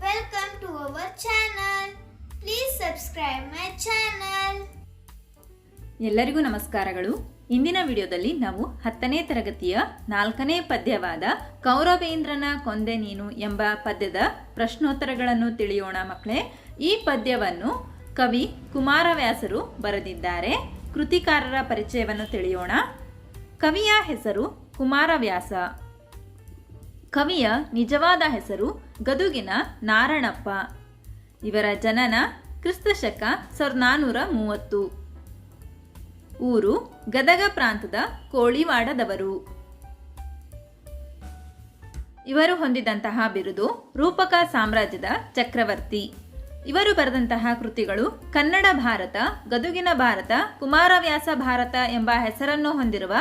Welcome to our channel. Please subscribe my channel. ಎಲ್ಲರಿಗೂ ನಮಸ್ಕಾರಗಳು. ಇಂದಿನ ವಿಡಿಯೋದಲ್ಲಿ ನಾವು ಹತ್ತನೇ ತರಗತಿಯ ನಾಲ್ಕನೇ ಪದ್ಯವಾದ ಕೌರವೇಂದ್ರನ ಕೊಂದೆ ನೀನು ಎಂಬ ಪದ್ಯದ ಪ್ರಶ್ನೋತ್ತರಗಳನ್ನು ತಿಳಿಯೋಣ ಮಕ್ಕಳೇ. ಈ ಪದ್ಯವನ್ನು ಕವಿ ಕುಮಾರವ್ಯಾಸರು ಬರೆದಿದ್ದಾರೆ. ಕೃತಿಕಾರರ ಪರಿಚಯವನ್ನು ತಿಳಿಯೋಣ. ಕವಿಯ ಹೆಸರು ಕುಮಾರವ್ಯಾಸ. ಕವಿಯ ನಿಜವಾದ ಹೆಸರು ಗದುಗಿನ ನಾರಣಪ್ಪ. ಇವರ ಜನನ ಕ್ರಿಸ್ತಶಕ ಸಾವಿರದ ನಾನ್ನೂರ ಮೂವತ್ತು. ಊರು ಗದಗ ಪ್ರಾಂತದ ಕೋಳಿವಾಡದವರು. ಇವರು ಹೊಂದಿದಂತಹ ಬಿರುದು ರೂಪಕ ಸಾಮ್ರಾಜ್ಯದ ಚಕ್ರವರ್ತಿ. ಇವರು ಬರೆದಂತಹ ಕೃತಿಗಳು ಕನ್ನಡ ಭಾರತ, ಗದುಗಿನ ಭಾರತ, ಕುಮಾರವ್ಯಾಸ ಭಾರತ ಎಂಬ ಹೆಸರನ್ನು ಹೊಂದಿರುವ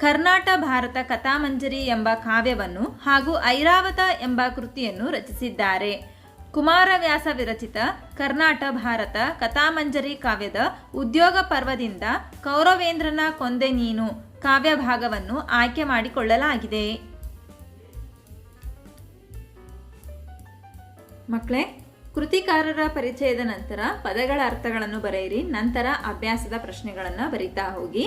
ಕರ್ನಾಟ ಭಾರತ ಕಥಾಮಂಜರಿ ಎಂಬ ಕಾವ್ಯವನ್ನು ಹಾಗೂ ಐರಾವತ ಎಂಬ ಕೃತಿಯನ್ನು ರಚಿಸಿದ್ದಾರೆ. ಕುಮಾರವ್ಯಾಸ ವಿರಚಿತ ಕರ್ನಾಟ ಭಾರತ ಕಥಾಮಂಜರಿ ಕಾವ್ಯದ ಉದ್ಯೋಗ ಪರ್ವದಿಂದ ಕೌರವೇಂದ್ರನ ಕೊಂದೆ ನೀನು ಕಾವ್ಯ ಭಾಗವನ್ನು ಆಯ್ಕೆ ಮಾಡಿಕೊಳ್ಳಲಾಗಿದೆ. ಮಕ್ಕಳೇ, ಕೃತಿಕಾರರ ಪರಿಚಯದ ನಂತರ ಪದಗಳ ಅರ್ಥಗಳನ್ನು ಬರೆಯಿರಿ, ನಂತರ ಅಭ್ಯಾಸದ ಪ್ರಶ್ನೆಗಳನ್ನು ಬರೀತಾ ಹೋಗಿ.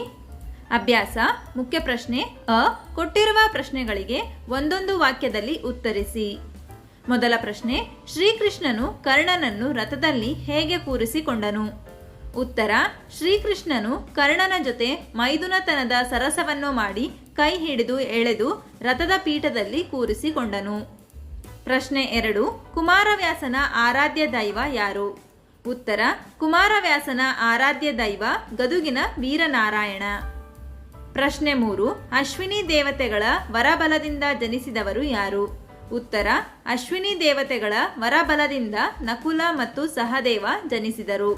ಅಭ್ಯಾಸ, ಮುಖ್ಯ ಪ್ರಶ್ನೆ, ಅ, ಕೊಟ್ಟಿರುವ ಪ್ರಶ್ನೆಗಳಿಗೆ ಒಂದೊಂದು ವಾಕ್ಯದಲ್ಲಿ ಉತ್ತರಿಸಿ. ಮೊದಲ ಪ್ರಶ್ನೆ, ಶ್ರೀಕೃಷ್ಣನು ಕರ್ಣನನ್ನು ರಥದಲ್ಲಿ ಹೇಗೆ ಕೂರಿಸಿಕೊಂಡನು? ಉತ್ತರ, ಶ್ರೀಕೃಷ್ಣನು ಕರ್ಣನ ಜೊತೆ ಮೈದುನತನದ ಸರಸವನ್ನು ಮಾಡಿ ಕೈ ಹಿಡಿದು ಎಳೆದು ರಥದ ಪೀಠದಲ್ಲಿ ಕೂರಿಸಿಕೊಂಡನು. ಪ್ರಶ್ನೆ ಎರಡು, ಕುಮಾರವ್ಯಾಸನ ಆರಾಧ್ಯ ದೈವ ಯಾರು? ಉತ್ತರ, ಕುಮಾರವ್ಯಾಸನ ಆರಾಧ್ಯ ದೈವ ಗದುಗಿನ ವೀರನಾರಾಯಣ. ಪ್ರಶ್ನೆ ಮೂರು, ಅಶ್ವಿನಿ ದೇವತೆಗಳ ವರಬಲದಿಂದ ಜನಿಸಿದವರು ಯಾರು? ಉತ್ತರ, ಅಶ್ವಿನಿ ದೇವತೆಗಳ ವರಬಲದಿಂದ ನಕುಲ ಮತ್ತು ಸಹದೇವ ಜನಿಸಿದರು.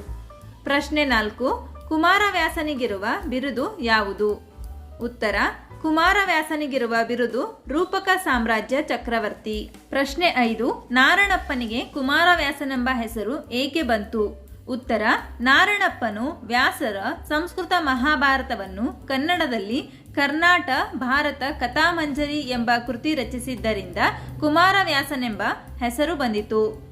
ಪ್ರಶ್ನೆ ನಾಲ್ಕು, ಕುಮಾರವ್ಯಾಸನಿಗಿರುವ ಬಿರುದು ಯಾವುದು? ಉತ್ತರ, ಕುಮಾರವ್ಯಾಸನಿಗಿರುವ ಬಿರುದು ರೂಪಕ ಸಾಮ್ರಾಜ್ಯ ಚಕ್ರವರ್ತಿ. ಪ್ರಶ್ನೆ ಐದು ನಾರಣಪ್ಪನಿಗೆ ಕುಮಾರವ್ಯಾಸನೆಂಬ ಹೆಸರು ಏಕೆ ಬಂತು? ಉತ್ತರ, ನಾರಣಪ್ಪನು ವ್ಯಾಸರ ಸಂಸ್ಕೃತ ಮಹಾಭಾರತವನ್ನು ಕನ್ನಡದಲ್ಲಿ ಕರ್ನಾಟ, ಭಾರತ, ಕಥಾಮಂಜರಿ ಎಂಬ ಕೃತಿ ರಚಿಸಿದ್ದರಿಂದ ಕುಮಾರವ್ಯಾಸನೆಂಬ ಹೆಸರು ಬಂದಿತು.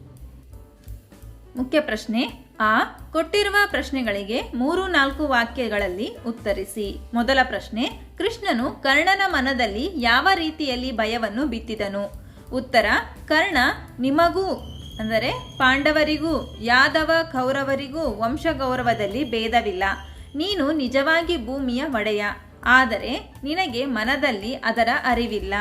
ಮುಖ್ಯ ಪ್ರಶ್ನೆ, ಆ ಕೊಟ್ಟಿರುವ ಪ್ರಶ್ನೆಗಳಿಗೆ ಮೂರು ನಾಲ್ಕು ವಾಕ್ಯಗಳಲ್ಲಿ ಉತ್ತರಿಸಿ. ಮೊದಲ ಪ್ರಶ್ನೆ, ಕೃಷ್ಣನು ಕರ್ಣನ ಮನದಲ್ಲಿ ಯಾವ ರೀತಿಯಲ್ಲಿ ಭಯವನ್ನು ಬಿತ್ತಿದನು? ಉತ್ತರ, ಕರ್ಣ, ನಿಮಗೂ ಅಂದರೆ ಪಾಂಡವರಿಗೂ, ಯಾದವ ಕೌರವರಿಗೂ ವಂಶಗೌರವದಲ್ಲಿ ಭೇದವಿಲ್ಲ. ನೀನು ನಿಜವಾಗಿ ಭೂಮಿಯ ಒಡೆಯ. ಆದರೆ ನಿನಗೆ ಮನದಲ್ಲಿ ಅದರ ಅರಿವಿಲ್ಲ.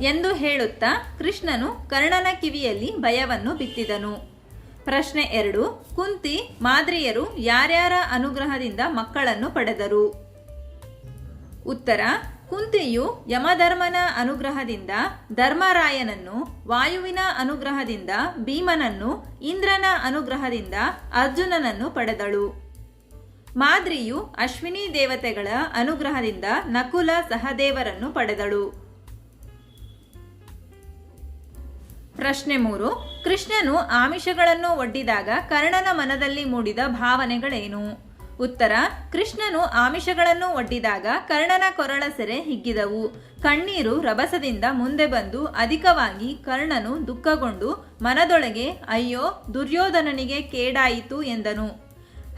ಎಂದು ಹೇಳುತ್ತಾ ಕೃಷ್ಣನು ಕರ್ಣನ ಕಿವಿಯಲ್ಲಿ ಭಯವನ್ನು ಬಿತ್ತಿದನು. ಪ್ರಶ್ನೆ ಎರಡು, ಕುಂತಿ ಮಾದ್ರಿಯರು ಯಾರ್ಯಾರ ಅನುಗ್ರಹದಿಂದ ಮಕ್ಕಳನ್ನು ಪಡೆದರು? ಉತ್ತರ ಕುಂತಿಯು ಯಮಧರ್ಮನ ಅನುಗ್ರಹದಿಂದ ಧರ್ಮರಾಯನನ್ನು, ವಾಯುವಿನ ಅನುಗ್ರಹದಿಂದ ಭೀಮನನ್ನು, ಇಂದ್ರನ ಅನುಗ್ರಹದಿಂದ ಅರ್ಜುನನನ್ನು ಪಡೆದಳು. ಮಾದ್ರಿಯು ಅಶ್ವಿನಿ ದೇವತೆಗಳ ಅನುಗ್ರಹದಿಂದ ನಕುಲ ಸಹದೇವರನ್ನು ಪಡೆದಳು. ಪ್ರಶ್ನೆ ಮೂರು. ಕೃಷ್ಣನು ಆಮಿಷಗಳನ್ನು ಒಡ್ಡಿದಾಗ ಕರ್ಣನ ಮನದಲ್ಲಿ ಮೂಡಿದ ಭಾವನೆಗಳೇನು? ಉತ್ತರ, ಕೃಷ್ಣನು ಆಮಿಷಗಳನ್ನು ಒಡ್ಡಿದಾಗ ಕರ್ಣನ ಕೊರಳ ಸೆರೆ ಹಿಗ್ಗಿದವು. ಕಣ್ಣೀರು ರಭಸದಿಂದ ಮುಂದೆ ಬಂದು ಅಧಿಕವಾಗಿ ಕರ್ಣನು ದುಃಖಗೊಂಡು ಮನದೊಳಗೆ, ಅಯ್ಯೋ, ದುರ್ಯೋಧನನಿಗೆ ಕೇಡಾಯಿತು ಎಂದನು.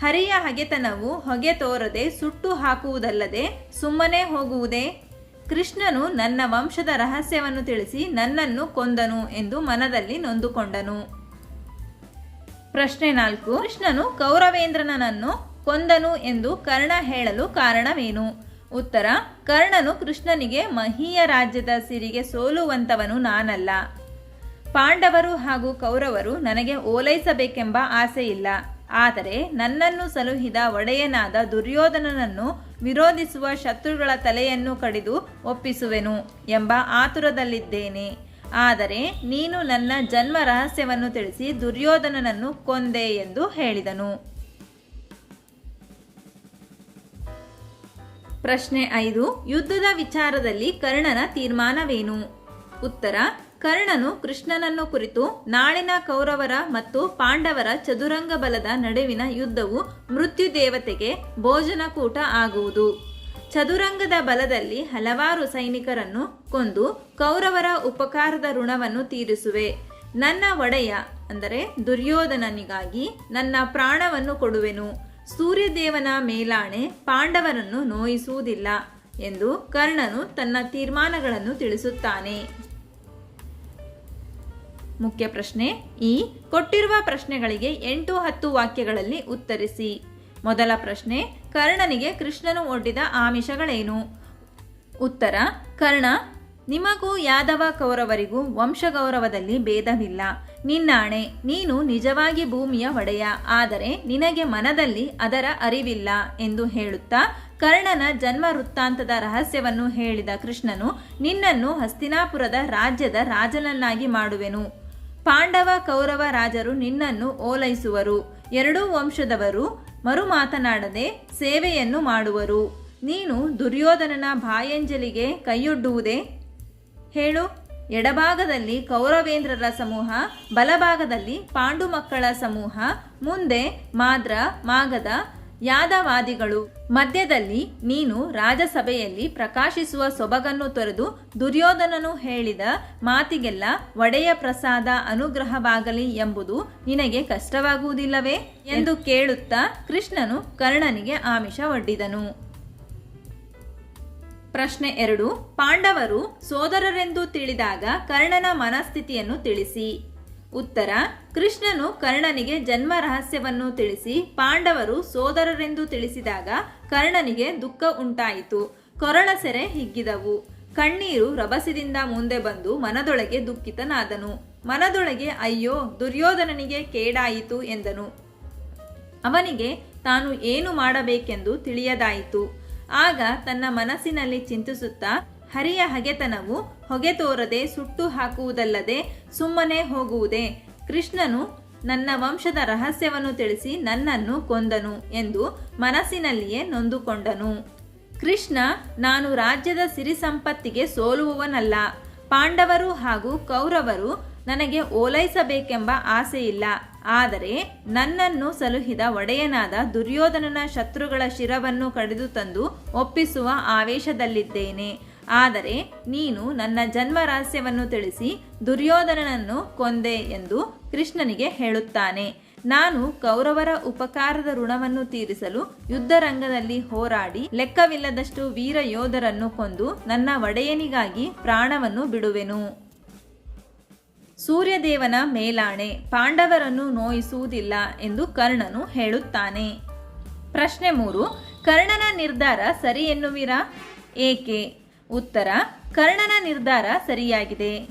ಹರಿಯ ಹಗೆತನವು ಹೊಗೆ ತೋರದೆ ಸುಟ್ಟು ಹಾಕುವುದಲ್ಲದೆ ಸುಮ್ಮನೆ ಹೋಗುವುದೇ? ಕೃಷ್ಣನು ನನ್ನ ವಂಶದ ರಹಸ್ಯವನ್ನು ತಿಳಿಸಿ ನನ್ನನ್ನು ಕೊಂದನು ಎಂದು ಮನದಲ್ಲಿ ನೊಂದುಕೊಂಡನು. ಪ್ರಶ್ನೆ ನಾಲ್ಕು. ಕೃಷ್ಣನು ಕೌರವೇಂದ್ರನನ್ನು ಕೊಂದನು ಎಂದು ಕರ್ಣ ಹೇಳಲು ಕಾರಣವೇನು? ಉತ್ತರ, ಕರ್ಣನು ಕೃಷ್ಣನಿಗೆ ಮಹೀಯ ರಾಜ್ಯದ ಸಿರಿಗೆ ಸೋಲುವಂತವನು ನಾನಲ್ಲ. ಪಾಂಡವರು ಹಾಗೂ ಕೌರವರು ನನಗೆ ಓಲೈಸಬೇಕೆಂಬ ಆಸೆಯಿಲ್ಲ. ಆದರೆ ನನ್ನನ್ನು ಸಲುಹಿದ ಒಡೆಯನಾದ ದುರ್ಯೋಧನನನ್ನು ವಿರೋಧಿಸುವ ಶತ್ರುಗಳ ತಲೆಯನ್ನು ಕಡಿದು ಒಪ್ಪಿಸುವೆನು ಎಂಬ ಆತುರದಲ್ಲಿದ್ದೇನೆ. ಆದರೆ ನೀನು ನನ್ನ ಜನ್ಮ ರಹಸ್ಯವನ್ನು ತಿಳಿಸಿ ದುರ್ಯೋಧನನನ್ನು ಕೊಂದೆ ಎಂದು ಹೇಳಿದನು. ಪ್ರಶ್ನೆ ಐದು, ಯುದ್ಧದ ವಿಚಾರದಲ್ಲಿ ಕರ್ಣನ ತೀರ್ಮಾನವೇನು? ಉತ್ತರ, ಕರ್ಣನು ಕೃಷ್ಣನನ್ನು ಕುರಿತು ನಾಳಿನ ಕೌರವರ ಮತ್ತು ಪಾಂಡವರ ಚದುರಂಗ ಬಲದ ನಡುವಿನ ಯುದ್ಧವು ಮೃತ್ಯು ದೇವತೆಗೆ ಭೋಜನಕೂಟ ಆಗುವುದು. ಚದುರಂಗದ ಬಲದಲ್ಲಿ ಹಲವಾರು ಸೈನಿಕರನ್ನು ಕೊಂದು ಕೌರವರ ಉಪಕಾರದ ಋಣವನ್ನು ತೀರಿಸುವೆ. ನನ್ನ ಒಡೆಯ, ಅಂದರೆ ದುರ್ಯೋಧನನಿಗಾಗಿ ನನ್ನ ಪ್ರಾಣವನ್ನು ಕೊಡುವೆನು. ಸೂರ್ಯದೇವನ ಮೇಲಾಣೆ ಪಾಂಡವರನ್ನು ನೋಯಿಸುವುದಿಲ್ಲ ಎಂದು ಕರ್ಣನು ತನ್ನ ತೀರ್ಮಾನಗಳನ್ನು ತಿಳಿಸುತ್ತಾನೆ. ಮುಖ್ಯ ಪ್ರಶ್ನೆ, ಈ ಕೊಟ್ಟಿರುವ ಪ್ರಶ್ನೆಗಳಿಗೆ ಎಂಟು ಹತ್ತು ವಾಕ್ಯಗಳಲ್ಲಿ ಉತ್ತರಿಸಿ. ಮೊದಲ ಪ್ರಶ್ನೆ, ಕರ್ಣನಿಗೆ ಕೃಷ್ಣನು ಒಡ್ಡಿದ ಆಮಿಷಗಳೇನು? ಉತ್ತರ, ಕರ್ಣ, ನಿಮಗೂ ಯಾದವ ಕೌರವರಿಗೂ ವಂಶಗೌರವದಲ್ಲಿ ಭೇದವಿಲ್ಲ. ನಿನ್ನಾಣೆ, ನೀನು ನಿಜವಾಗಿ ಭೂಮಿಯ ಒಡೆಯ, ಆದರೆ ನಿನಗೆ ಮನದಲ್ಲಿ ಅದರ ಅರಿವಿಲ್ಲ ಎಂದು ಹೇಳುತ್ತಾ ಕರ್ಣನ ಜನ್ಮ ವೃತ್ತಾಂತದ ರಹಸ್ಯವನ್ನು ಹೇಳಿದ ಕೃಷ್ಣನು, ನಿನ್ನನ್ನು ಹಸ್ತಿನಾಪುರದ ರಾಜ್ಯದ ರಾಜನನ್ನಾಗಿ ಮಾಡುವೆನು. ಪಾಂಡವ ಕೌರವ ರಾಜರು ನಿನ್ನನ್ನು ಓಲೈಸುವರು. ಎರಡೂ ವಂಶದವರು ಮರು ಮಾತನಾಡದೆ ಸೇವೆಯನ್ನು ಮಾಡುವರು. ನೀನು ದುರ್ಯೋಧನನ ಬಾಯಂಜಲಿಗೆ ಕೈಯೊಡ್ಡುವುದೇ? ಹೇಳು. ಎಡಭಾಗದಲ್ಲಿ ಕೌರವೇಂದ್ರರ ಸಮೂಹ, ಬಲಭಾಗದಲ್ಲಿ ಪಾಂಡು ಮಕ್ಕಳ ಸಮೂಹ, ಮುಂದೆ ಮಾದ್ರ ಮಾಗದ ಯಾದವಾದಿಗಳು. ಮಧ್ಯದಲ್ಲಿ ನೀನು ರಾಜಸಭೆಯಲ್ಲಿ ಪ್ರಕಾಶಿಸುವ ಸೊಬಗನ್ನು ತೊರೆದು ದುರ್ಯೋಧನನು ಹೇಳಿದ ಮಾತಿಗೆಲ್ಲ ಒಡೆಯ ಪ್ರಸಾದ ಅನುಗ್ರಹವಾಗಲಿ ಎಂಬುದು ನಿನಗೆ ಕಷ್ಟವಾಗುವುದಿಲ್ಲವೇ? ಎಂದು ಕೇಳುತ್ತಾ ಕೃಷ್ಣನು ಕರ್ಣನಿಗೆ ಆಮಿಷ ಒಡ್ಡಿದನು. ಪ್ರಶ್ನೆ ಎರಡು. ಪಾಂಡವರು ಸೋದರರೆಂದು ತಿಳಿದಾಗ ಕರ್ಣನ ಮನಸ್ಥಿತಿಯನ್ನು ತಿಳಿಸಿ. ಉತ್ತರ. ಕೃಷ್ಣನು ಕರ್ಣನಿಗೆ ಜನ್ಮ ರಹಸ್ಯವನ್ನು ತಿಳಿಸಿ ಪಾಂಡವರು ಸೋದರರೆಂದು ತಿಳಿಸಿದಾಗ ಕರ್ಣನಿಗೆ ದುಃಖ ಉಂಟಾಯಿತು. ಕೊರಳ ಸೆರೆ ಹಿಗ್ಗಿದವು. ಕಣ್ಣೀರು ರಭಸದಿಂದ ಮುಂದೆ ಬಂದು ಮನದೊಳಗೆ ದುಃಖಿತನಾದನು. ಮನದೊಳಗೆ ಅಯ್ಯೋ, ದುರ್ಯೋಧನನಿಗೆ ಕೇಡಾಯಿತು ಎಂದನು. ಅವನಿಗೆ ತಾನು ಏನು ಮಾಡಬೇಕೆಂದು ತಿಳಿಯದಾಯಿತು. ಆಗ ತನ್ನ ಮನಸ್ಸಿನಲ್ಲಿ ಚಿಂತಿಸುತ್ತಾ, ಹರಿಯ ಹಗೆತನವು ಹೊಗೆ ತೋರದೆ ಸುಟ್ಟು ಹಾಕುವುದಲ್ಲದೆ ಸುಮ್ಮನೆ ಹೋಗುವುದೇ. ಕೃಷ್ಣನು ನನ್ನ ವಂಶದ ರಹಸ್ಯವನ್ನು ತಿಳಿಸಿ ನನ್ನನ್ನು ಕೊಂದನು ಎಂದು ಮನಸ್ಸಿನಲ್ಲಿಯೇ ನೊಂದುಕೊಂಡನು. ಕೃಷ್ಣ, ನಾನು ರಾಜ್ಯದ ಸಿರಿ ಸಂಪತ್ತಿಗೆ ಸೋಲುವವನಲ್ಲ. ಪಾಂಡವರು ಹಾಗೂ ಕೌರವರು ನನಗೆ ಓಲೈಸಬೇಕೆಂಬ ಆಸೆಯಿಲ್ಲ. ಆದರೆ ನನ್ನನ್ನು ಸಲುಹಿದ ಒಡೆಯನಾದ ದುರ್ಯೋಧನನ ಶತ್ರುಗಳ ಶಿರವನ್ನು ಕಡಿದು ತಂದು ಒಪ್ಪಿಸುವ ಆವೇಶದಲ್ಲಿದ್ದೇನೆ. ಆದರೆ ನೀನು ನನ್ನ ಜನ್ಮ ರಹಸ್ಯವನ್ನು ತಿಳಿಸಿ ದುರ್ಯೋಧನನನ್ನು ಕೊಂದೆ ಎಂದು ಕೃಷ್ಣನಿಗೆ ಹೇಳುತ್ತಾನೆ. ನಾನು ಕೌರವರ ಉಪಕಾರದ ಋಣವನ್ನು ತೀರಿಸಲು ಯುದ್ಧರಂಗದಲ್ಲಿ ಹೋರಾಡಿ ಲೆಕ್ಕವಿಲ್ಲದಷ್ಟು ವೀರ ಯೋಧರನ್ನು ಕೊಂದು ನನ್ನ ಒಡೆಯನಿಗಾಗಿ ಪ್ರಾಣವನ್ನು ಬಿಡುವೆನು. ಸೂರ್ಯದೇವನ ಮೇಲಾಣೆ, ಪಾಂಡವರನ್ನು ನೋಯಿಸುವುದಿಲ್ಲ ಎಂದು ಕರ್ಣನು ಹೇಳುತ್ತಾನೆ. ಪ್ರಶ್ನೆ ಮೂರು, ಕರ್ಣನ ನಿರ್ಧಾರ ಸರಿ ಎನ್ನುವಿರಾ? ಏಕೆ? ಉತ್ತರ, ಕರ್ಣನ ನಿರ್ಧಾರ ಸರಿಯಾಗಿದೆ.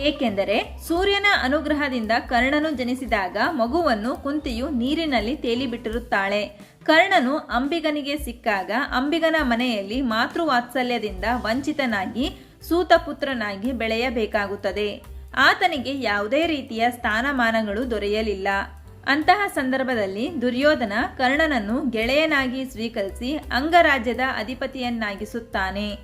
ಏಕೆಂದರೆ ಸೂರ್ಯನ ಅನುಗ್ರಹದಿಂದ ಕರ್ಣನು ಜನಿಸಿದಾಗ ಮಗುವನ್ನು ಕುಂತಿಯು ನೀರಿನಲ್ಲಿ ತೇಲಿಬಿಟ್ಟಿರುತ್ತಾಳೆ. ಕರ್ಣನು ಅಂಬಿಗನಿಗೆ ಸಿಕ್ಕಾಗ ಅಂಬಿಗನ ಮನೆಯಲ್ಲಿ ಮಾತೃವಾತ್ಸಲ್ಯದಿಂದ ವಂಚಿತನಾಗಿ ಸೂತಪುತ್ರನಾಗಿ ಬೆಳೆಯಬೇಕಾಗುತ್ತದೆ. ಆತನಿಗೆ ಯಾವುದೇ ರೀತಿಯ ಸ್ಥಾನಮಾನಗಳು ದೊರೆಯಲಿಲ್ಲ. ಅಂತಹ ಸಂದರ್ಭದಲ್ಲಿ ದುರ್ಯೋಧನ ಕರ್ಣನನ್ನು ಗೆಳೆಯನಾಗಿ ಸ್ವೀಕರಿಸಿ ಅಂಗರಾಜ್ಯದ ಅಧಿಪತಿಯನ್ನಾಗಿಸುತ್ತಾನೆ.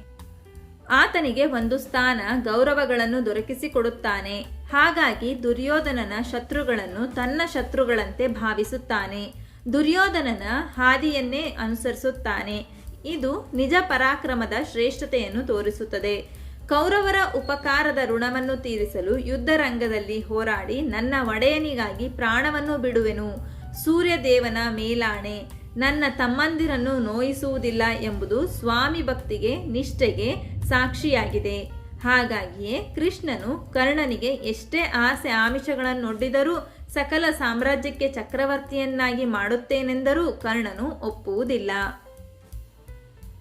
ಆತನಿಗೆ ಒಂದು ಸ್ಥಾನ ಗೌರವಗಳನ್ನು ದೊರಕಿಸಿಕೊಡುತ್ತಾನೆ. ಹಾಗಾಗಿ ದುರ್ಯೋಧನನ ಶತ್ರುಗಳನ್ನು ತನ್ನ ಶತ್ರುಗಳಂತೆ ಭಾವಿಸುತ್ತಾನೆ. ದುರ್ಯೋಧನನ ಹಾದಿಯನ್ನೇ ಅನುಸರಿಸುತ್ತಾನೆ. ಇದು ನಿಜ ಪರಾಕ್ರಮದ ಶ್ರೇಷ್ಠತೆಯನ್ನು ತೋರಿಸುತ್ತದೆ. ಕೌರವರ ಉಪಕಾರದ ಋಣವನ್ನು ತೀರಿಸಲು ಯುದ್ಧರಂಗದಲ್ಲಿ ಹೋರಾಡಿ ನನ್ನ ಒಡೆಯನಿಗಾಗಿ ಪ್ರಾಣವನ್ನು ಬಿಡುವೆನು. ಸೂರ್ಯದೇವನ ಮೇಲಾಣೆ. ನನ್ನ ತಮ್ಮಂದಿರನ್ನು ನೋಯಿಸುವುದಿಲ್ಲ ಎಂಬುದು ಸ್ವಾಮಿ ಭಕ್ತಿಗೆ, ನಿಷ್ಠೆಗೆ ಸಾಕ್ಷಿಯಾಗಿದೆ. ಹಾಗಾಗಿಯೇ ಕೃಷ್ಣನು ಕರ್ಣನಿಗೆ ಎಷ್ಟೇ ಆಸೆ ಆಮಿಷಗಳನ್ನೊಡ್ಡಿದರೂ ಸಕಲ ಸಾಮ್ರಾಜ್ಯಕ್ಕೆ ಚಕ್ರವರ್ತಿಯನ್ನಾಗಿ ಮಾಡುತ್ತೇನೆಂದರೂ ಕರ್ಣನು ಒಪ್ಪುವುದಿಲ್ಲ.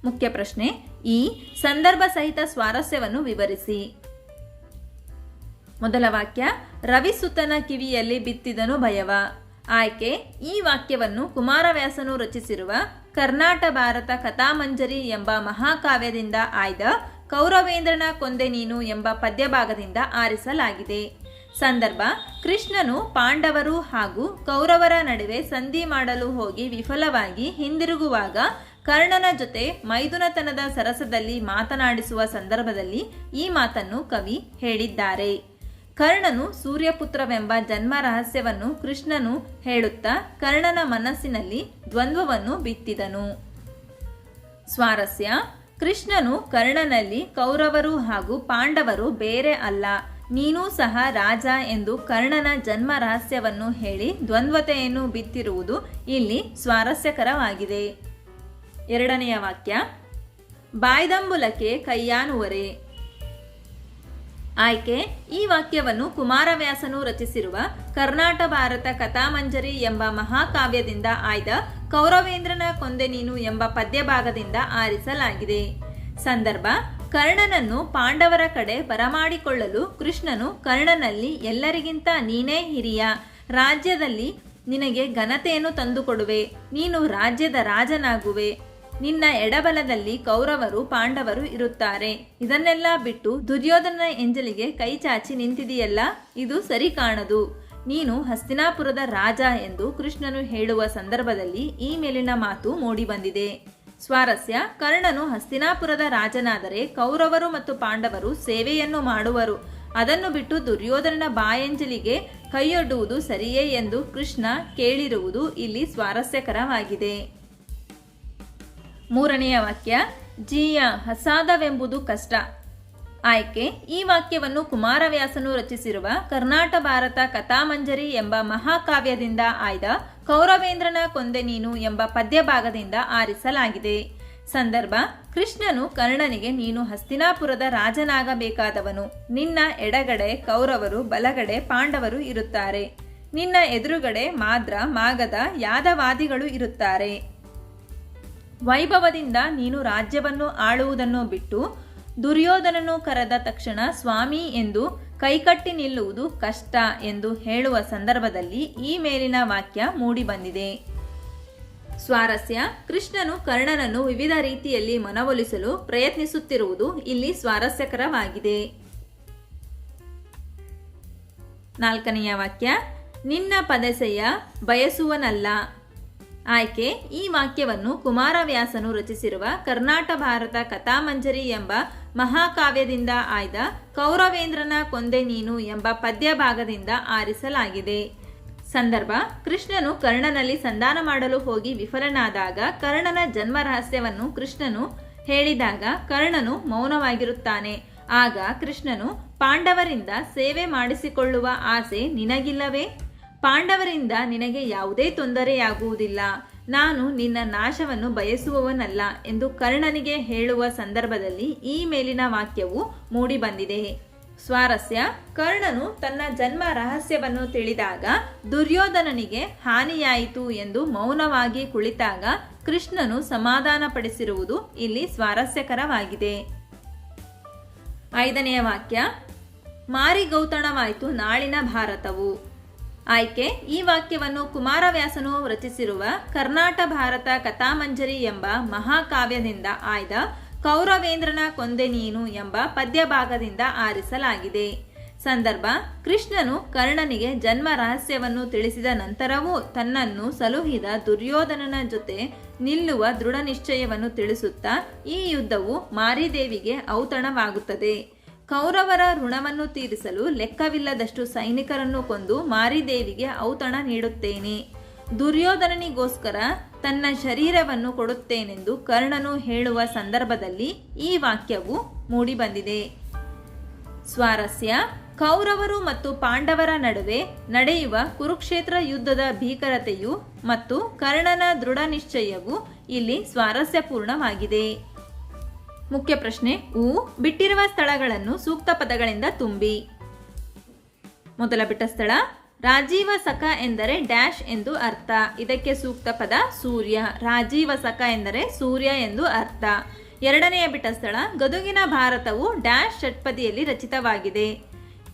ಮುಖ್ಯ ಪ್ರಶ್ನೆ ಈ ಸಂದರ್ಭ ಸಹಿತ ಸ್ವಾರಸ್ಯವನ್ನು ವಿವರಿಸಿ. ಮೊದಲ ವಾಕ್ಯ, ರವಿಸುತನ ಕಿವಿಯಲ್ಲಿ ಬಿತ್ತಿದನು ಭಯವ. ಆಯ್ಕೆ, ಈ ವಾಕ್ಯವನ್ನು ಕುಮಾರವ್ಯಾಸನು ರಚಿಸಿರುವ ಕರ್ನಾಟ ಭಾರತ ಕಥಾಮಂಜರಿ ಎಂಬ ಮಹಾಕಾವ್ಯದಿಂದ ಆಯ್ದ ಕೌರವೇಂದ್ರನ ಕೊಂದೆ ನೀನು ಎಂಬ ಪದ್ಯಭಾಗದಿಂದ ಆರಿಸಲಾಗಿದೆ. ಸಂದರ್ಭ, ಕೃಷ್ಣನು ಪಾಂಡವರು ಹಾಗೂ ಕೌರವರ ನಡುವೆ ಸಂಧಿ ಮಾಡಲು ಹೋಗಿ ವಿಫಲವಾಗಿ ಹಿಂದಿರುಗುವಾಗ ಕರ್ಣನ ಜೊತೆ ಮೈದುನತನದ ಸರಸದಲ್ಲಿ ಮಾತನಾಡಿಸುವ ಸಂದರ್ಭದಲ್ಲಿ ಈ ಮಾತನ್ನು ಕವಿ ಹೇಳಿದ್ದಾರೆ. ಕರ್ಣನು ಸೂರ್ಯಪುತ್ರವೆಂಬ ಜನ್ಮ ರಹಸ್ಯವನ್ನು ಕೃಷ್ಣನು ಹೇಳುತ್ತಾ ಕರ್ಣನ ಮನಸ್ಸಿನಲ್ಲಿ ದ್ವಂದ್ವವನ್ನು ಬಿತ್ತಿದನು. ಸ್ವಾರಸ್ಯ, ಕೃಷ್ಣನು ಕರ್ಣನಲ್ಲಿ ಕೌರವರು ಹಾಗೂ ಪಾಂಡವರು ಬೇರೆ ಅಲ್ಲ. ನೀನೂ ಸಹ ರಾಜ ಎಂದು ಕರ್ಣನ ಜನ್ಮ ರಹಸ್ಯವನ್ನು ಹೇಳಿ ದ್ವಂದ್ವತೆಯನ್ನು ಬಿತ್ತಿರುವುದು ಇಲ್ಲಿ ಸ್ವಾರಸ್ಯಕರವಾಗಿದೆ. ಎರಡನೆಯ ವಾಕ್ಯ. ಬಾಯ್ದಂಬುಲಕ್ಕೆ ಕೈಯಾನುವರೆ. ಆಯ್ಕೆ, ಈ ವಾಕ್ಯವನ್ನು ಕುಮಾರವ್ಯಾಸನು ರಚಿಸಿರುವ ಕರ್ನಾಟ ಭಾರತ ಕಥಾಮಂಜರಿ ಎಂಬ ಮಹಾಕಾವ್ಯದಿಂದ ಆಯ್ದ ಕೌರವೇಂದ್ರನ ಕೊಂದೆ ನೀನು ಎಂಬ ಪದ್ಯಭಾಗದಿಂದ ಆರಿಸಲಾಗಿದೆ. ಸಂದರ್ಭ, ಕರ್ಣನನ್ನು ಪಾಂಡವರ ಕಡೆ ಬರಮಾಡಿಕೊಳ್ಳಲು ಕೃಷ್ಣನು ಕರ್ಣನಲ್ಲಿ ಎಲ್ಲರಿಗಿಂತ ನೀನೇ ಹಿರಿಯ. ರಾಜ್ಯದಲ್ಲಿ ನಿನಗೆ ಘನತೆಯನ್ನು ತಂದುಕೊಡುವೆ. ನೀನು ರಾಜ್ಯದ ರಾಜನಾಗುವೆ. ನಿನ್ನ ಎಡಬಲದಲ್ಲಿ ಕೌರವರು, ಪಾಂಡವರು ಇರುತ್ತಾರೆ. ಇದನ್ನೆಲ್ಲ ಬಿಟ್ಟು ದುರ್ಯೋಧನ ಎಂಜಲಿಗೆ ಕೈ ಚಾಚಿ ನಿಂತಿದೆಯಲ್ಲ? ಇದು ಸರಿ ಕಾಣದು. ನೀನು ಹಸ್ತಿನಾಪುರದ ರಾಜ ಎಂದು ಕೃಷ್ಣನು ಹೇಳುವ ಸಂದರ್ಭದಲ್ಲಿ ಈ ಮೇಲಿನ ಮಾತು ಮೂಡಿಬಂದಿದೆ. ಸ್ವಾರಸ್ಯ, ಕರ್ಣನು ಹಸ್ತಿನಾಪುರದ ರಾಜನಾದರೆ ಕೌರವರು ಮತ್ತು ಪಾಂಡವರು ಸೇವೆಯನ್ನು ಮಾಡುವರು. ಅದನ್ನು ಬಿಟ್ಟು ದುರ್ಯೋಧನನ ಬಾಯಂಜಲಿಗೆ ಕೈಯೊಡ್ಡುವುದು ಸರಿಯೇ ಎಂದು ಕೃಷ್ಣ ಕೇಳಿರುವುದು ಇಲ್ಲಿ ಸ್ವಾರಸ್ಯಕರವಾಗಿದೆ. ಮೂರನೆಯ ವಾಕ್ಯ, ಜೀಯ ಹಸಾದವೆಂಬುದು ಕಷ್ಟ. ಆಯ್ಕೆ, ಈ ವಾಕ್ಯವನ್ನು ಕುಮಾರವ್ಯಾಸನು ರಚಿಸಿರುವ ಕರ್ನಾಟ ಭಾರತ ಕಥಾಮಂಜರಿ ಎಂಬ ಮಹಾಕಾವ್ಯದಿಂದ ಆಯ್ದ ಕೌರವೇಂದ್ರನ ಕೊಂದೆ ನೀನು ಎಂಬ ಪದ್ಯಭಾಗದಿಂದ ಆರಿಸಲಾಗಿದೆ. ಸಂದರ್ಭ, ಕೃಷ್ಣನು ಕರ್ಣನಿಗೆ ನೀನು ಹಸ್ತಿನಾಪುರದ ರಾಜನಾಗಬೇಕಾದವನು. ನಿನ್ನ ಎಡಗಡೆ ಕೌರವರು, ಬಲಗಡೆ ಪಾಂಡವರು ಇರುತ್ತಾರೆ. ನಿನ್ನ ಎದುರುಗಡೆ ಮಾದ್ರ, ಮಾಗದ, ಯಾದವಾದಿಗಳು ಇರುತ್ತಾರೆ. ವೈಭವದಿಂದ ನೀನು ರಾಜ್ಯವನ್ನು ಆಳುವುದನ್ನು ಬಿಟ್ಟು ದುರ್ಯೋಧನನು ಕರೆದ ತಕ್ಷಣ ಸ್ವಾಮಿ ಎಂದು ಕೈಕಟ್ಟಿ ನಿಲ್ಲುವುದು ಕಷ್ಟ ಎಂದು ಹೇಳುವ ಸಂದರ್ಭದಲ್ಲಿ ಈ ಮೇಲಿನ ವಾಕ್ಯ ಮೂಡಿಬಂದಿದೆ. ಸ್ವಾರಸ್ಯ, ಕೃಷ್ಣನು ಕರ್ಣನನ್ನು ವಿವಿಧ ರೀತಿಯಲ್ಲಿ ಮನವೊಲಿಸಲು ಪ್ರಯತ್ನಿಸುತ್ತಿರುವುದು ಇಲ್ಲಿ ಸ್ವಾರಸ್ಯಕರವಾಗಿದೆ. ನಾಲ್ಕನೆಯ ವಾಕ್ಯ, ನಿನ್ನ ಪದಸೆಯ ಬಯಸುವನಲ್ಲ. ಆಯ್ಕೆ, ಈ ವಾಕ್ಯವನ್ನು ಕುಮಾರವ್ಯಾಸನು ರಚಿಸಿರುವ ಕರ್ನಾಟ ಭಾರತ ಕಥಾಮಂಜರಿ ಎಂಬ ಮಹಾಕಾವ್ಯದಿಂದ ಆಯ್ದ ಕೌರವೇಂದ್ರನ ಕೊಂದೆ ನೀನು ಎಂಬ ಪದ್ಯಭಾಗದಿಂದ ಆರಿಸಲಾಗಿದೆ. ಸಂದರ್ಭ, ಕೃಷ್ಣನು ಕರ್ಣನಲ್ಲಿ ಸಂಧಾನ ಮಾಡಲು ಹೋಗಿ ವಿಫಲನಾದಾಗ ಕರ್ಣನ ಜನ್ಮ ರಹಸ್ಯವನ್ನು ಕೃಷ್ಣನು ಹೇಳಿದಾಗ ಕರ್ಣನು ಮೌನವಾಗಿರುತ್ತಾನೆ. ಆಗ ಕೃಷ್ಣನು ಪಾಂಡವರಿಂದ ಸೇವೆ ಮಾಡಿಸಿಕೊಳ್ಳುವ ಆಸೆ ನಿನಗಿಲ್ಲವೇ? ಪಾಂಡವರಿಂದ ನಿನಗೆ ಯಾವುದೇ ತೊಂದರೆಯಾಗುವುದಿಲ್ಲ. ನಾನು ನಿನ್ನ ನಾಶವನ್ನು ಬಯಸುವವನಲ್ಲ ಎಂದು ಕರ್ಣನಿಗೆ ಹೇಳುವ ಸಂದರ್ಭದಲ್ಲಿ ಈ ಮೇಲಿನ ವಾಕ್ಯವು ಮೂಡಿಬಂದಿದೆ. ಸ್ವಾರಸ್ಯ, ಕರ್ಣನು ತನ್ನ ಜನ್ಮ ರಹಸ್ಯವನ್ನು ತಿಳಿದಾಗ ದುರ್ಯೋಧನನಿಗೆ ಹಾನಿಯಾಯಿತು ಎಂದು ಮೌನವಾಗಿ ಕುಳಿತಾಗ ಕೃಷ್ಣನು ಸಮಾಧಾನಪಡಿಸಿರುವುದು ಇಲ್ಲಿ ಸ್ವಾರಸ್ಯಕರವಾಗಿದೆ. ಐದನೆಯ ವಾಕ್ಯ, ಮಾರಿಗೌತಣವಾಯಿತು ನಾಳಿನ ಭಾರತವು. ಆಯ್ಕೆ, ಈ ವಾಕ್ಯವನ್ನು ಕುಮಾರವ್ಯಾಸನು ರಚಿಸಿರುವ ಕರ್ನಾಟ ಭಾರತ ಕಥಾಮಂಜರಿ ಎಂಬ ಮಹಾಕಾವ್ಯದಿಂದ ಆಯ್ದ ಕೌರವೇಂದ್ರನ ಕೊಂದೆ ನೀನು ಎಂಬ ಪದ್ಯಭಾಗದಿಂದ ಆರಿಸಲಾಗಿದೆ. ಸಂದರ್ಭ, ಕೃಷ್ಣನು ಕರ್ಣನಿಗೆ ಜನ್ಮ ರಹಸ್ಯವನ್ನು ತಿಳಿಸಿದ ನಂತರವೂ ತನ್ನನ್ನು ಸಲುಹಿದ ದುರ್ಯೋಧನನ ಜೊತೆ ನಿಲ್ಲುವ ದೃಢ ನಿಶ್ಚಯವನ್ನು ತಿಳಿಸುತ್ತಾ ಈ ಯುದ್ಧವು ಮಾರಿದೇವಿಗೆ ಔತಣವಾಗುತ್ತದೆ. ಕೌರವರ ಋಣವನ್ನು ತೀರಿಸಲು ಲೆಕ್ಕವಿಲ್ಲದಷ್ಟು ಸೈನಿಕರನ್ನು ಕೊಂದು ಮಾರಿದೇವಿಗೆ ಔತಣ ನೀಡುತ್ತೇನೆ. ದುರ್ಯೋಧನನಿಗೋಸ್ಕರ ತನ್ನ ಶರೀರವನ್ನು ಕೊಡುತ್ತೇನೆಂದು ಕರ್ಣನು ಹೇಳುವ ಸಂದರ್ಭದಲ್ಲಿ ಈ ವಾಕ್ಯವು ಮೂಡಿಬಂದಿದೆ. ಸ್ವಾರಸ್ಯ, ಕೌರವರು ಮತ್ತು ಪಾಂಡವರ ನಡುವೆ ನಡೆಯುವ ಕುರುಕ್ಷೇತ್ರ ಯುದ್ಧದ ಭೀಕರತೆಯು ಮತ್ತು ಕರ್ಣನ ದೃಢ ನಿಶ್ಚಯವು ಇಲ್ಲಿ ಸ್ವಾರಸ್ಯಪೂರ್ಣವಾಗಿದೆ. ಮುಖ್ಯ ಪ್ರಶ್ನೆ, ಉ, ಬಿಟ್ಟಿರುವ ಸ್ಥಳಗಳನ್ನು ಸೂಕ್ತ ಪದಗಳಿಂದ ತುಂಬಿ. ಮೊದಲ ಬಿಟ್ಟ ಸ್ಥಳ ರಾಜೀವ ಸಖ ಎಂದರೆ ಡ್ಯಾಶ್ ಎಂದು ಅರ್ಥ. ಇದಕ್ಕೆ ಸೂಕ್ತ ಪದ ಸೂರ್ಯ. ರಾಜೀವ ಸಖ ಎಂದರೆ ಸೂರ್ಯ ಎಂದು ಅರ್ಥ. ಎರಡನೆಯ ಬಿಟ್ಟ ಸ್ಥಳ, ಗದುಗಿನ ಭಾರತವು ಡ್ಯಾಶ್ ಷಟ್ಪದಿಯಲ್ಲಿ ರಚಿತವಾಗಿದೆ.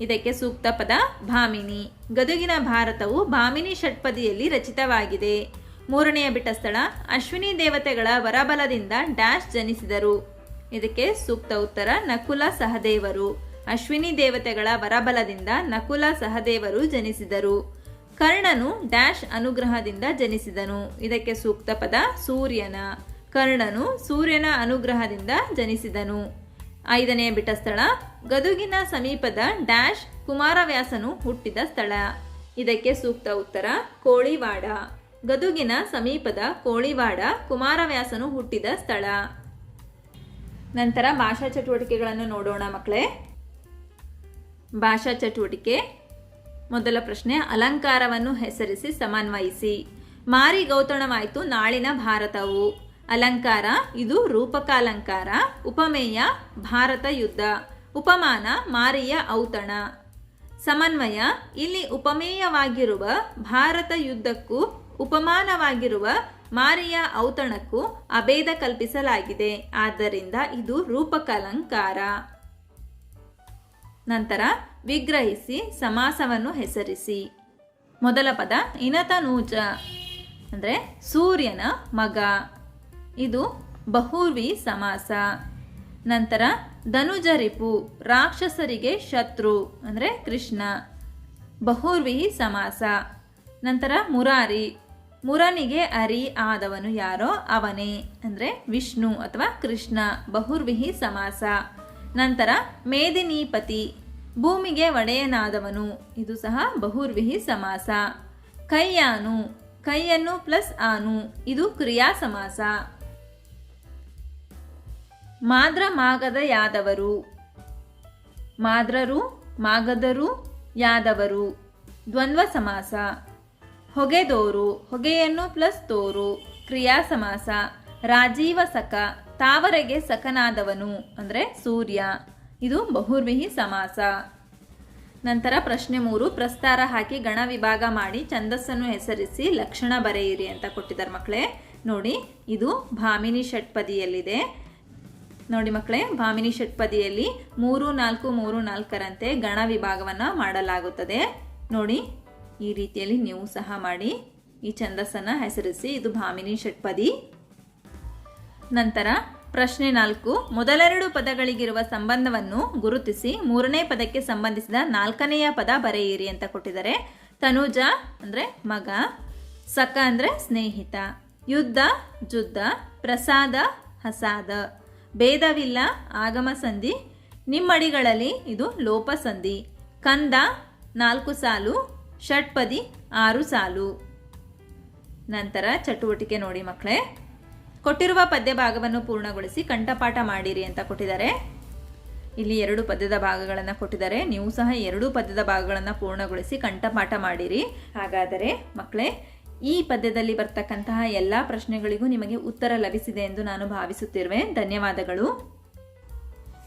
ಇದಕ್ಕೆ ಸೂಕ್ತ ಪದ ಭಾಮಿನಿ. ಗದುಗಿನ ಭಾರತವು ಭಾಮಿನಿ ಷಟ್ಪದಿಯಲ್ಲಿ ರಚಿತವಾಗಿದೆ. ಮೂರನೆಯ ಬಿಟ್ಟ ಸ್ಥಳ, ಅಶ್ವಿನಿ ದೇವತೆಗಳ ವರಬಲದಿಂದ ಡ್ಯಾಶ್ ಜನಿಸಿದರು. ಇದಕ್ಕೆ ಸೂಕ್ತ ಉತ್ತರ, ನಕುಲ ಸಹದೇವರು. ಅಶ್ವಿನಿ ದೇವತೆಗಳ ವರಬಲದಿಂದ ನಕುಲ ಸಹದೇವರು ಜನಿಸಿದರು. ಕರ್ಣನು ಡ್ಯಾಶ್ ಅನುಗ್ರಹದಿಂದ ಜನಿಸಿದನು. ಇದಕ್ಕೆ ಸೂಕ್ತ ಪದ ಸೂರ್ಯನ. ಕರ್ಣನು ಸೂರ್ಯನ ಅನುಗ್ರಹದಿಂದ ಜನಿಸಿದನು. ಐದನೆಯ ಬಿಟ್ಟ ಸ್ಥಳ ಗದುಗಿನ ಸಮೀಪದ ಡ್ಯಾಶ್ ಕುಮಾರವ್ಯಾಸನು ಹುಟ್ಟಿದ ಸ್ಥಳ. ಇದಕ್ಕೆ ಸೂಕ್ತ ಉತ್ತರ, ಕೋಳಿವಾಡ. ಗದುಗಿನ ಸಮೀಪದ ಕೋಳಿವಾಡ ಕುಮಾರವ್ಯಾಸನು ಹುಟ್ಟಿದ ಸ್ಥಳ. ನಂತರ ಭಾಷಾ ಚಟುವಟಿಕೆಗಳನ್ನು ನೋಡೋಣ ಮಕ್ಕಳೇ. ಭಾಷಾ ಚಟುವಟಿಕೆ. ಮೊದಲ ಪ್ರಶ್ನೆ, ಅಲಂಕಾರವನ್ನು ಹೆಸರಿಸಿ ಸಮನ್ವಯಿಸಿ. ಮಾರಿ ಗೌತಣವಾಯಿತು, ನಾಳಿನ ಭಾರತವು. ಅಲಂಕಾರ, ಇದು ರೂಪಕಾಲಂಕಾರ. ಉಪಮೇಯ, ಭಾರತ ಯುದ್ಧ. ಉಪಮಾನ, ಮಾರಿಯ ಔತಣ. ಸಮನ್ವಯ, ಇಲ್ಲಿ ಉಪಮೇಯವಾಗಿರುವ ಭಾರತ ಯುದ್ಧಕ್ಕೂ ಉಪಮಾನವಾಗಿರುವ ಮಾರಿಯ ಔತಣಕ್ಕೂ ಅಭೇದ ಕಲ್ಪಿಸಲಾಗಿದೆ. ಆದ್ದರಿಂದ ಇದು ರೂಪಕಲಂಕಾರ. ನಂತರ ವಿಗ್ರಹಿಸಿ ಸಮಾಸವನ್ನು ಹೆಸರಿಸಿ. ಮೊದಲ ಪದ ಇನತನೂಜ, ಅಂದರೆ ಸೂರ್ಯನ ಮಗ. ಇದು ಬಹುರ್ವಿ ಸಮಾಸ. ನಂತರ ಧನುಜರಿಪು, ರಾಕ್ಷಸರಿಗೆ ಶತ್ರು, ಅಂದರೆ ಕೃಷ್ಣ. ಬಹುರ್ವಿಹಿ ಸಮಾಸ. ನಂತರ ಮುರಾರಿ ಮುರನಿಗೆ ಅರಿ ಆದವನು ಯಾರೋ ಅವನೇ. ಅಂದರೆ ವಿಷ್ಣು ಅಥವಾ ಕೃಷ್ಣ, ಬಹುರ್ವಿಹಿ ಸಮಾಸ. ನಂತರ ಮೇದಿನೀಪತಿ, ಭೂಮಿಗೆ ಒಡೆಯನಾದವನು, ಇದು ಸಹ ಬಹುರ್ವಿಹಿ ಸಮಾಸ. ಕೈಯಾನು, ಕೈಯನ್ನು ಪ್ಲಸ್ ಆನು, ಇದು ಕ್ರಿಯಾ ಸಮಾಸ. ಮಾದ್ರ ಮಾಗದ ಯಾದವರು. ಮಾದ್ರರು, ಮಾಗದರು, ಯಾದವರು. ದ್ವಂದ್ವ ಸಮಾಸ. ಹೊಗೆದೋರು ಹೊಗೆಯನ್ನು ಪ್ಲಸ್ ತೋರು ಕ್ರಿಯಾ ಸಮಾಸ, ರಾಜೀವ ಸಖ ತಾವರೆಗೆ ಸಖನಾದವನು ಅಂದರೆ ಸೂರ್ಯ. ಇದು ಬಹುರ್ವಿಹಿ ಸಮಾಸ. ನಂತರ ಪ್ರಶ್ನೆ ಮೂರು, ಪ್ರಸ್ತಾರ ಹಾಕಿ ಗಣ ವಿಭಾಗ ಮಾಡಿ ಛಂದಸ್ಸನ್ನು ಹೆಸರಿಸಿ ಲಕ್ಷಣ ಬರೆಯಿರಿ ಅಂತ ಕೊಟ್ಟಿದ್ದಾರೆ ಮಕ್ಕಳೇ. ನೋಡಿ, ಇದು ಭಾಮಿನಿ ಷಟ್ಪದಿಯಲ್ಲಿದೆ. ನೋಡಿ ಮಕ್ಕಳೇ, ಭಾಮಿನಿ ಷಟ್ಪದಿಯಲ್ಲಿ ಮೂರು ನಾಲ್ಕು ಮೂರು ನಾಲ್ಕರಂತೆ ಗಣ ವಿಭಾಗವನ್ನು ಮಾಡಲಾಗುತ್ತದೆ. ನೋಡಿ ಈ ರೀತಿಯಲ್ಲಿ ನೀವು ಸಹ ಮಾಡಿ ಈ ಛಂದಸ್ಸನ್ನು ಹೆಸರಿಸಿ. ಇದು ಭಾಮಿನಿ ಷಟ್ಪದಿ. ನಂತರ ಪ್ರಶ್ನೆ ನಾಲ್ಕು. ಮೊದಲೆರಡು ಪದಗಳಿಗಿರುವ ಸಂಬಂಧವನ್ನು ಗುರುತಿಸಿ ಮೂರನೇ ಪದಕ್ಕೆ ಸಂಬಂಧಿಸಿದ ನಾಲ್ಕನೆಯ ಪದ ಬರೆಯಿರಿ ಅಂತ ಕೊಟ್ಟಿದ್ದಾರೆ. ತನುಜ ಅಂದರೆ ಮಗ, ಸಖ ಅಂದರೆ ಸ್ನೇಹಿತ, ಯುದ್ಧ ಜುದ್ಧ, ಪ್ರಸಾದ ಹಸಾದ ಭೇದವಿಲ್ಲ ಆಗಮ ಸಂಧಿ, ನಿಮ್ಮಡಿಗಳಲ್ಲಿ ಇದು ಲೋಪ ಸಂಧಿ, ಕಂದ ನಾಲ್ಕು ಸಾಲು ಷಟ್ಪದಿ ಆರು ಸಾಲು. ನಂತರ ಚಟುವಟಿಕೆ ನೋಡಿ ಮಕ್ಕಳೇ. ಕೊಟ್ಟಿರುವ ಪದ್ಯ ಭಾಗವನ್ನು ಪೂರ್ಣಗೊಳಿಸಿ ಕಂಠಪಾಠ ಮಾಡಿರಿ ಅಂತ ಕೊಟ್ಟಿದ್ದಾರೆ. ಇಲ್ಲಿ ಎರಡು ಪದ್ಯದ ಭಾಗಗಳನ್ನು ಕೊಟ್ಟಿದ್ದಾರೆ. ನೀವು ಸಹ ಎರಡು ಪದ್ಯದ ಭಾಗಗಳನ್ನು ಪೂರ್ಣಗೊಳಿಸಿ ಕಂಠಪಾಠ ಮಾಡಿರಿ. ಹಾಗಾದರೆ ಮಕ್ಕಳೇ, ಈ ಪದ್ಯದಲ್ಲಿ ಬರ್ತಕ್ಕಂತಹ ಎಲ್ಲ ಪ್ರಶ್ನೆಗಳಿಗೂ ನಿಮಗೆ ಉತ್ತರ ಲಭಿಸಿದೆ ಎಂದು ನಾನು ಭಾವಿಸುತ್ತಿರುವೆ. ಧನ್ಯವಾದಗಳು.